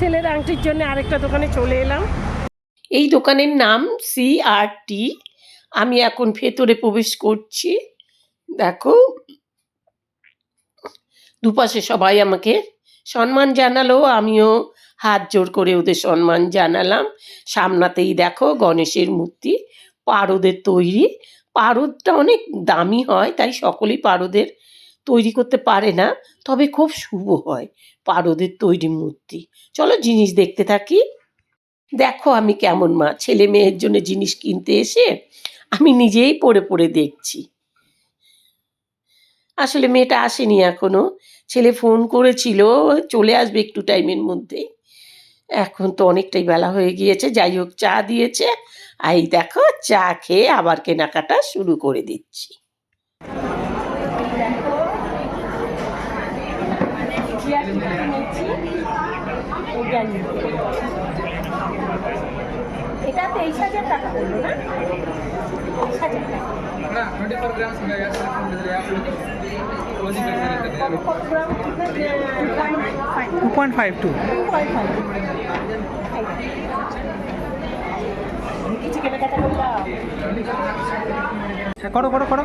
ছেলের আংটির জন্য আরেকটা দোকানে চলে এলাম। এই দোকানের নাম সি আর টি আমি এখন ভেতরে প্রবেশ করছি। দেখো, দুপাশে সবাই আমাকে সম্মান জানালো, আমিও হাত জোর করে ওদের সম্মান জানালাম। সামনাতেই দেখো গণেশের মূর্তি, পারদের তৈরি। পারদটা অনেক দামি হয়, তাই সকলেই পারদের তৈরি করতে পারে না, তবে খুব শুভ হয় পারদের তৈরি মূর্তি। চলো জিনিস দেখতে থাকি। দেখো আমি কেমন মা, ছেলে মেয়ের জন্য জিনিস কিনতে এসে আমি নিজেই পড়ে পড়ে দেখছি। আসলে মেয়েটা আসেনি এখনও। ছেলে ফোন করেছিল, চলে আসবে একটু টাইমের মধ্যেই। এখন তো অনেকটাই বেলা হয়ে গিয়েছে, যাই হোক চা দিয়েছে। আর এই দেখো চা খেয়ে আবার কেনাকাটা শুরু করে দিচ্ছি। বিরাশি টাকা নিচ্ছি অর্গ্যানিক এটা তেইশ হাজার টাকা করল না তেইশ হাজার টাকা two point five two point five করো করো করো।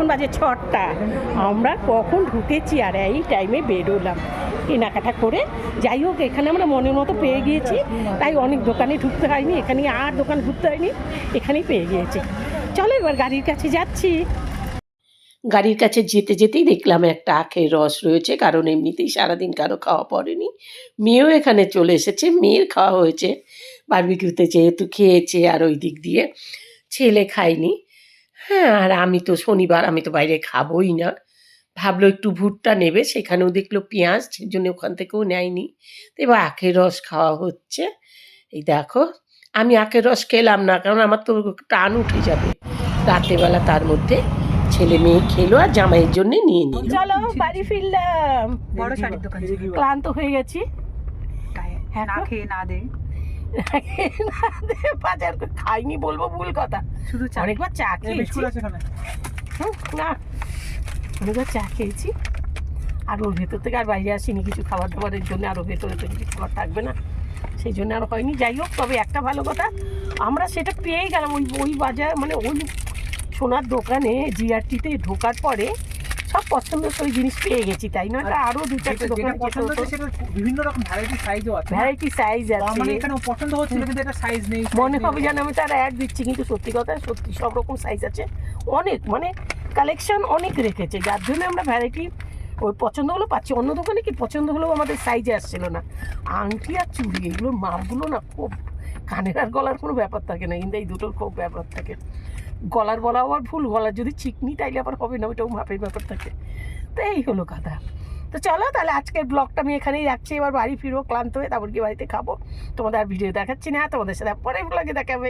এখন বাজে ছটা। আমরা কখন ঢুকেছি আর এই টাইমে বেরোলাম। কেনাকাটা করে যাই হোক, এখানে আমরা মনের মতো পেয়ে গিয়েছি। তাই অনেক দোকানে ঢুকতে হয়নি, এখানে আর দোকান ঢুকতে হয়নি, এখানেই পেয়ে গিয়েছি। চলো এবার গাড়ির কাছে যাচ্ছি। গাড়ির কাছে যেতে যেতেই দেখলাম একটা আখের রস রয়েছে, কারণ এমনিতেই সারাদিন কারও খাওয়া পড়েনি। মেয়েও এখানে চলে এসেছে, মেয়ের খাওয়া হয়েছে। বারবিকিউতে যেহেতু খেয়েছে আর ওই দিক দিয়ে। ছেলে খায়নি। হ্যাঁ আর আমি তো শনিবার আমি তো বাইরে খাবোই না। ভাবলো একটু ভুট্টা নেবে সেখানেও দেখল পেঁয়াজ সেজন্য ওখান থেকেও নেয়নি। তো এবার আখের রস খাওয়া হচ্ছে। এই দেখো আমি আখের রস খেলাম না কারণ আমার তো টান উঠে যাবে। রাত্রেবেলা তার মধ্যে ছেলে মেয়ে খেলো আর জামাইয়ের জন্য নিয়ে নিল। চলো বাড়ি ফিরলাম। বড় শাড়ির দোকান ছিল। ক্লান্ত হয়ে গেছি। হ্যাঁ না। খেয়ে না দে। না, বাজার খাইনি বলব ভুল কথা। শুধু চা। অনেকবার চা খেয়েছি। না। অনেকবার চা খেয়েছি। আর ওর ভেতর থেকে আর বাইরে আসিনি কিছু খাবার দাবারের জন্য আরও ভেতরে তো কিছু খাবার থাকবে না। সেই জন্য আর হয়নি। যাই হোক তবে একটা ভালো কথা আমরা সেটা পেয়েই গেলাম। ওই ওই বাজার মানে ওই সোনার দোকানে জিআরটিতে ঢোকার পরে সব পছন্দসই জিনিস পেয়ে গেছি তাই না আরও দু চারটে যেটা পছন্দ হচ্ছে সেটা বিভিন্ন রকম ভ্যারাইটি সাইজও আছে ভ্যারাইটি সাইজ তো আমার এখানে পছন্দ হচ্ছিল কিন্তু এটা সাইজ নেই মনে হবে যেন আমি তার অ্যাড দিচ্ছি কিন্তু সত্যি কথা সত্যি সব রকম সাইজ আছে। অনেক মানে কালেকশন অনেক রেখেছে যার জন্য আমরা ভ্যারাইটি ওই পছন্দ হলো পাচ্ছি। অন্য দোকানে কি পছন্দ হলেও আমাদের সাইজে আসছিল না। আংটি আর চুড়ি এগুলোর মাপগুলো না খুব কানের আর গলার কোনো ব্যাপার থাকে না কিন্তু এই দুটোর খুব ব্যাপার থাকে। গলার বলা আবার ভুল, গলার যদি চিকনি তাইলে আবার হবে না, ওইটাও মাপের ব্যাপার থাকে। তো এই হলো কথা। তো চলো তাহলে আজকের ব্লগটা আমি এখানেই রাখছি, এবার বাড়ি ফিরবো, ক্লান্ত হয়ে তারপর কি বাড়িতে খাব। তোমাদের আর ভিডিও দেখাচ্ছি না, তোমাদের সাথে পরে ব্লগে দেখাবে